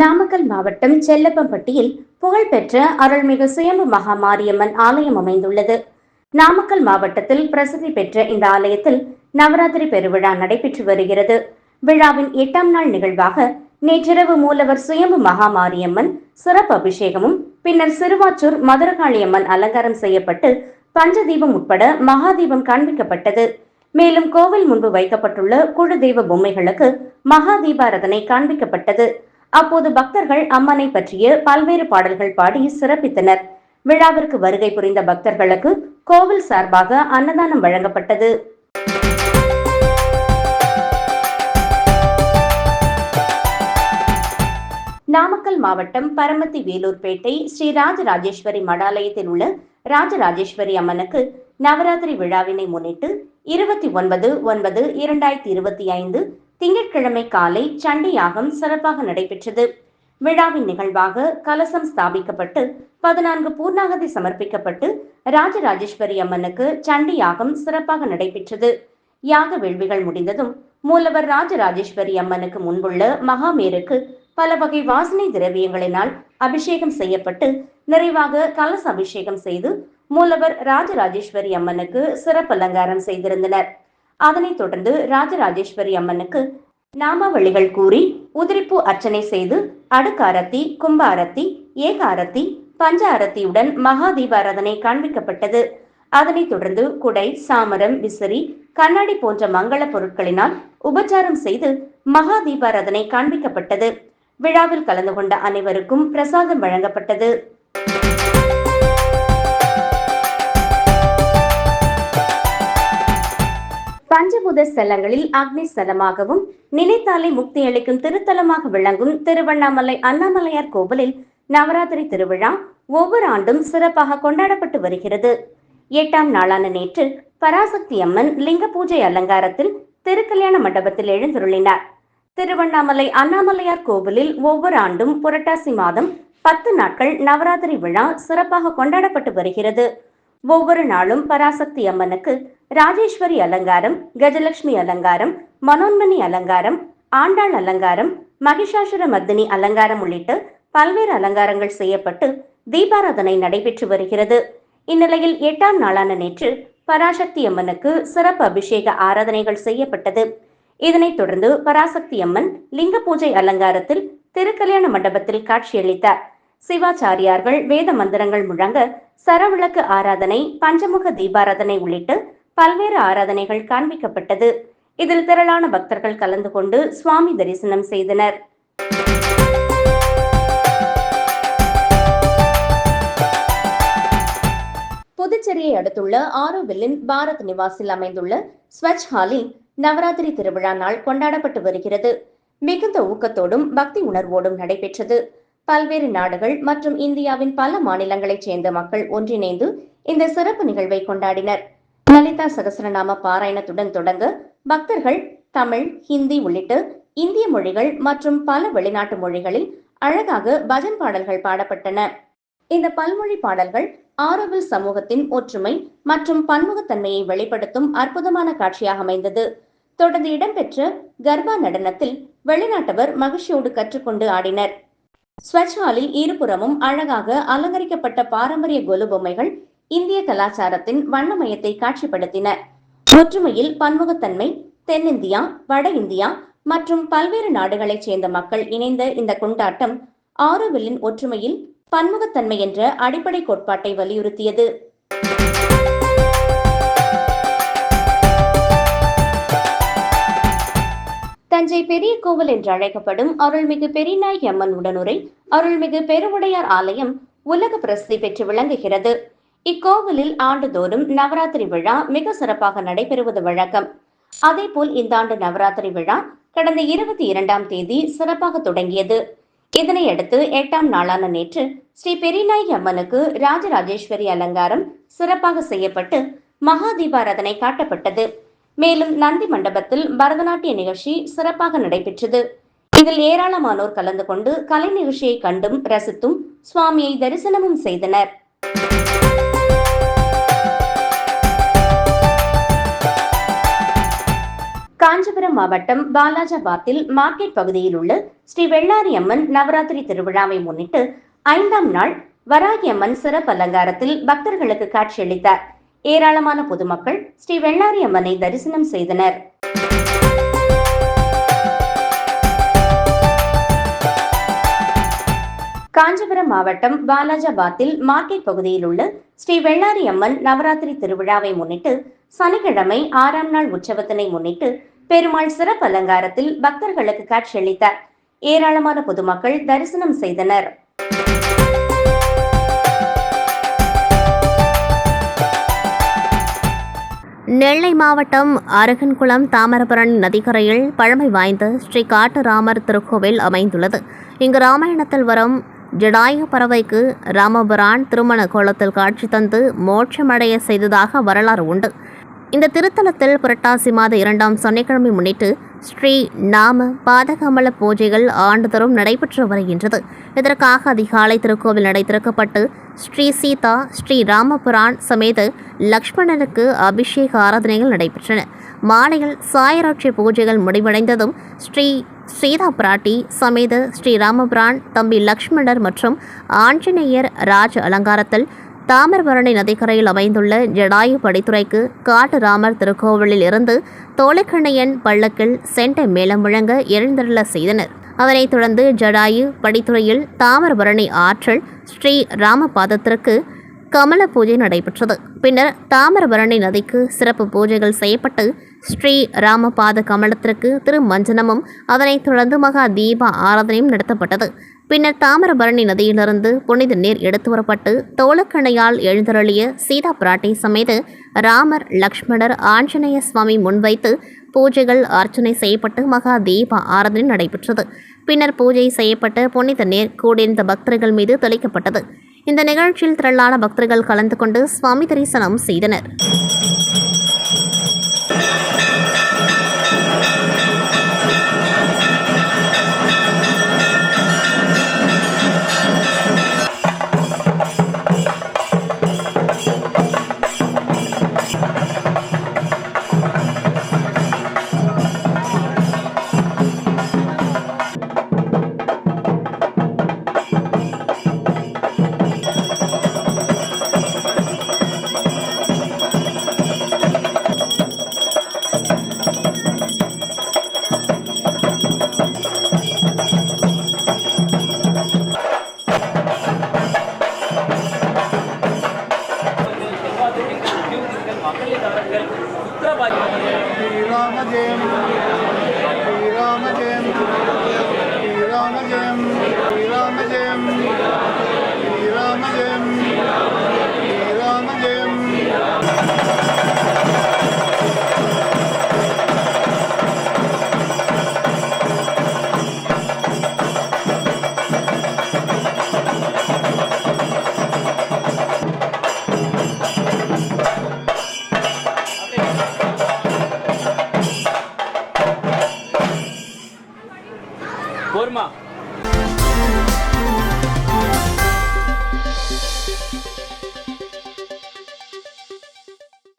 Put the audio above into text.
நாமக்கல் மாவட்டம் செல்லப்பம்பட்டியில் புகழ்பெற்ற அருள்மிகு சுயம்பு மகா மாரியம்மன் ஆலயம் அமைந்துள்ளது. நாமக்கல் மாவட்டத்தில் பிரசித்தி பெற்ற இந்த ஆலயத்தில் நவராத்திரி பெருவிழா நடைபெற்று வருகிறது. விழாவின் எட்டாம் நாள் நிகழ்வாக நேற்றிரவு மூலவர் சுயம்பு மகா மாரியம்மன் சிறப்பு அபிஷேகமும் பின்னர் சிறுவாச்சூர் மதுரகாளியம்மன் அலங்காரம் செய்யப்பட்டு பஞ்சதீபம் உட்பட மகாதீபம் காண்பிக்கப்பட்டது. மேலும் கோவில் முன்பு வைக்கப்பட்டுள்ள குழு தெய்வ பொம்மைகளுக்கு மகாதீபாரதனை காண்பிக்கப்பட்டது. அப்போது பக்தர்கள் அம்மனை பற்றிய பல்வேறு பாடல்கள் பாடி சிறப்பித்தனர். விழாவிற்கு வருகை புரிந்த பக்தர்களுக்கு கோவில் சார்பாக அன்னதானம் வழங்கப்பட்டது. நாமக்கல் மாவட்டம் பரமத்தி வேலூர்பேட்டை ஸ்ரீ ராஜராஜேஸ்வரி மடாலயத்தில் உள்ள ராஜராஜேஸ்வரி அம்மனுக்கு நவராத்திரி விழாவினை முன்னிட்டு இருபத்தி ஒன்பது ஒன்பது இரண்டாயிரத்தி இருபத்தி ஐந்து திங்கட்கிழமை காலை சண்டி யாகம் சிறப்பாக நடைபெற்றது. விழாவின் நிகழ்வாக கலசம் ஸ்தாபிக்கப்பட்டு பதினான்கு பூர்ணாகதி சமர்ப்பிக்கப்பட்டு ராஜராஜேஸ்வரி அம்மனுக்கு சண்டி யாகம் சிறப்பாக நடைபெற்றது. யாக வேள்விகள் முடிந்ததும் மூலவர் ராஜராஜேஸ்வரி அம்மனுக்கு முன்புள்ள மகாமேருக்கு பல வகை வாசனை திரவியங்களினால் அபிஷேகம் செய்யப்பட்டு நிறைவாக கலச அபிஷேகம் செய்து மூலவர் ராஜராஜேஸ்வரி அம்மனுக்கு சிறப்பு அலங்காரம் செய்திருந்தனர். அதனைத் தொடர்ந்து ராஜராஜேஸ்வரி அம்மனுக்கு நாமாவளிகள் கூறி உதிரிப்பு அர்ச்சனை செய்து அடுக்காரத்தி கும்பாரத்தி ஏகாரத்தி பஞ்ச அரத்தியுடன் மகா தீபாராதனை காண்பிக்கப்பட்டது. அதனைத் தொடர்ந்து குடை சாமரம் விசிறி கண்ணாடி போன்ற மங்கள பொருட்களினால் உபச்சாரம் செய்து மகா தீபாராதனை காண்பிக்கப்பட்டது. விழாவில் கலந்து கொண்ட அனைவருக்கும் பிரசாதம் வழங்கப்பட்டது. பஞ்சபூத ஸ்தலங்களில் அக்னி ஸ்தலமாகவும் நினைத்தாலே முக்தி அளிக்கும் திருத்தலமாக விளங்கும் திருவண்ணாமலை அண்ணாமலையார் கோவிலில் நவராத்திரி திருவிழா ஒவ்வொரு ஆண்டும் சிறப்பாக கொண்டாடப்பட்டு வருகிறது. எட்டாம் நாளான நேற்று பராசக்தி அம்மன் லிங்க பூஜை அலங்காரத்தில் திருக்கல்யாண மண்டபத்தில் எழுந்துருளினார். திருவண்ணாமலை அண்ணாமலையார் கோவிலில் ஒவ்வொரு ஆண்டும் புரட்டாசி மாதம் பத்து நாட்கள் நவராத்திரி விழா சிறப்பாக கொண்டாடப்பட்டு வருகிறது. ஒவ்வொரு நாளும் பராசக்தி அம்மனுக்கு ராஜேஸ்வரி அலங்காரம் கஜலட்சுமி அலங்காரம் மனோன்மணி அலங்காரம் ஆண்டாள் அலங்காரம் மகிஷாசுர மர்தினி அலங்காரம் உள்ளிட்ட பல்வேறு அலங்காரங்கள் செய்யப்பட்டு தீபாராதனை நடைபெற்று வருகிறது. இந்நிலையில் எட்டாம் நாளான நேற்று பராசக்தி அம்மனுக்கு சிறப்பு அபிஷேக ஆராதனைகள் செய்யப்பட்டது. இதனைத் தொடர்ந்து பராசக்தி அம்மன் லிங்க பூஜை அலங்காரத்தில் திருக்கல்யாண மண்டபத்தில் காட்சியளித்தார். சிவாச்சாரியார்கள் வேத மந்திரங்கள் முழங்க சரவிளக்கு ஆராதனை பஞ்சமுக தீபாராதனை உள்ளிட்ட பல்வேறு ஆராதனைகள் காண்பிக்கப்பட்டது. இதில் திரளான பக்தர்கள் கலந்து கொண்டு சுவாமி தரிசனம் செய்தனர். புதுச்சேரியை அடுத்துள்ள ஆரோவில்லின் பாரத் நிவாசில் அமைந்துள்ள ஸ்வச் ஹாலில் நவராத்திரி திருவிழா நாள் கொண்டாடப்பட்டு வருகிறது. மிகுந்த ஊக்கத்தோடும் பக்தி உணர்வோடும் நடைபெற்றது. பல்வேறு நாடுகள் மற்றும் இந்தியாவின் பல மாநிலங்களைச் சேர்ந்த மக்கள் ஒன்றிணைந்து இந்த சிறப்பு நிகழ்வை கொண்டாடினர். லலிதா சகசரநாம பாராயணத்துடன் தொடங்க பக்தர்கள் தமிழ் ஹிந்தி உள்ளிட்ட இந்திய மொழிகள் மற்றும் பல வெளிநாட்டு மொழிகளில் அழகாக பஜன் பாடல்கள் பாடப்பட்டன. இந்த பல்மொழி பாடல்கள் ஆரோவில் சமூகத்தின் ஒற்றுமை மற்றும் பன்முகத்தன்மையை வெளிப்படுத்தும் அற்புதமான காட்சியாக அமைந்தது. தொடர்ந்து இடம்பெற்ற கர்பா நடனத்தில் வெளிநாட்டவர் மகிழ்ச்சியோடு கற்றுக்கொண்டு ஆடினர். ஸ்வச்ஹாலில் இருபுறமும் அழகாக அலங்கரிக்கப்பட்ட பாரம்பரிய கொலு பொம்மைகள் இந்திய கலாச்சாரத்தின் வண்ணமயத்தை காட்சிப்படுத்தின. ஒற்றுமையில் பன்முகத்தன்மை தென்னிந்தியா வட இந்தியா மற்றும் பல்வேறு நாடுகளைச் சேர்ந்த மக்கள் இணைந்த இந்த கொண்டாட்டம் ஆரோவில்லின் ஒற்றுமையில் பன்முகத்தன்மை என்ற அடிப்படை கோட்பாட்டை வலியுறுத்தியது. தஞ்சை பெரிய கோவில் என்று அழைக்கப்படும் அருள்மிகு பெரியநாயகி அம்மன் உடனுரை அருள்மிகு பெருவுடையார் ஆலயம் உலக பிரசித்தி பெற்று விளங்குகிறது. இக்கோவிலில் ஆண்டுதோறும் நவராத்திரி விழா மிக சிறப்பாக நடைபெறுவது வழக்கம். அதேபோல் இந்த ஆண்டு நவராத்திரி விழா கடந்த இருபத்தி இரண்டாம் தேதி சிறப்பாக தொடங்கியது. இதனையடுத்து எட்டாம் நாளான நேற்று ஸ்ரீ பெரியநாயகி அம்மனுக்கு ராஜராஜேஸ்வரி அலங்காரம் சிறப்பாக செய்யப்பட்டு மகா தீபாராதனை காட்டப்பட்டது. மேலும் நந்தி மண்டபத்தில் பரதநாட்டிய நிகழ்ச்சி சிறப்பாக நடைபெற்றது. இதில் ஏராளமானோர் கலந்து கொண்டு கலை நிகழ்ச்சியை கண்டும் ரசித்தும் சுவாமியை தரிசனமும் செய்தனர். காஞ்சிபுரம் மாவட்டம் பாலாஜாபாத்தில் மார்க்கெட் பகுதியில் உள்ள ஸ்ரீ வெள்ளாரி அம்மன் நவராத்திரி திருவிழாவை முன்னிட்டு ஐந்தாம் நாள் வராகி அம்மன் சிறப்பு அலங்காரத்தில் பக்தர்களுக்கு காட்சியளித்தார் ஏராளமான பொதுமக்கள் ஸ்ரீ வெள்ளாரி அம்மனை தரிசனம் செய்தனர். காஞ்சிபுரம் மாவட்டம் பாலாஜாபாத்தில் மார்க்கெட் பகுதியில் உள்ள ஸ்ரீ வெள்ளாரி அம்மன் நவராத்திரி திருவிழாவை முன்னிட்டு சனிக்கிழமை ஆறாம் நாள் உற்சவத்தினை முன்னிட்டு பெருமாள் சிறப்பு அலங்காரத்தில் பக்தர்களுக்கு காட்சியளித்தார் ஏராளமான பொதுமக்கள் தரிசனம் செய்தனர். நெல்லை மாவட்டம் அருகன்குளம் தாமிரபரணி நதிக்கரையில் பழமை வாய்ந்த ஸ்ரீ காட்டுராமர் திருக்கோவில் அமைந்துள்ளது. இங்கு ராமாயணத்தில் வரும் ஜடாய பறவைக்கு ராமபுரான் திருமண கோலத்தில் காட்சி தந்து மோட்சமடைய செய்ததாக வரலாறு உண்டு. இந்த திருத்தலத்தில் புரட்டாசி மாத இரண்டாம் சனிக்கிழமை முன்னிட்டு ஸ்ரீ நாம பாதகமல பூஜைகள் ஆண்டுதோறும் நடைபெற்று வருகின்றது. இதற்காக அதிகாலை திருக்கோவில் நடை திறக்கப்பட்டு ஸ்ரீ சீதா ஸ்ரீ ராமபுரான் சமேத லக்ஷ்மணனுக்கு அபிஷேக ஆராதனைகள் நடைபெற்றன. மாலையில் சாயராட்சி பூஜைகள் முடிவடைந்ததும் ஸ்ரீ சீதா பிராட்டி சமேத ஸ்ரீ ராமபுரான் தம்பி லக்ஷ்மணர் மற்றும் ஆஞ்சநேயர் ராஜ அலங்காரத்தில் தாமிரபரணி நதிக்கரையில் அமைந்துள்ள ஜடாயு படித்துறைக்கு காட்டுராமர் திருக்கோவிலில் இருந்து தோலைக்கண்ணையன் பள்ளக்கில் சென்ட மேளம் முழங்க எழுந்தருள செய்தனர். அதனைத் தொடர்ந்து ஜடாயு படித்துறையில் தாமிரபரணி ஆற்றல் ஸ்ரீ ராமபாதத்திற்கு கமல பூஜை நடைபெற்றது. பின்னர் தாமிரபரணி நதிக்கு சிறப்பு பூஜைகள் செய்யப்பட்டு ஸ்ரீ ராமபாத கமலத்திற்கு திருமஞ்சனமும் அதனைத் தொடர்ந்து மகா தீப ஆராதனையும் நடத்தப்பட்டது. பின்னர் தாமிரபரணி நதியிலிருந்து புனித நீர் எடுத்து வரப்பட்டு தோளக்கணையால் எழுந்தருளிய சீதா பிராட்டி சமேத ராமர் லக்ஷ்மணர் ஆஞ்சநேய சுவாமி முன்வைத்து பூஜைகள் அர்ச்சனை செய்யப்பட்டு மகா தீப ஆராதனை நடைபெற்றது. பின்னர் பூஜை செய்யப்பட்ட புனித நீர் கூடியிருந்த பக்தர்கள் மீது தெளிக்கப்பட்டது. இந்த நிகழ்ச்சியில் திரளான பக்தர்கள் கலந்து கொண்டு சுவாமி தரிசனம் செய்தனர்.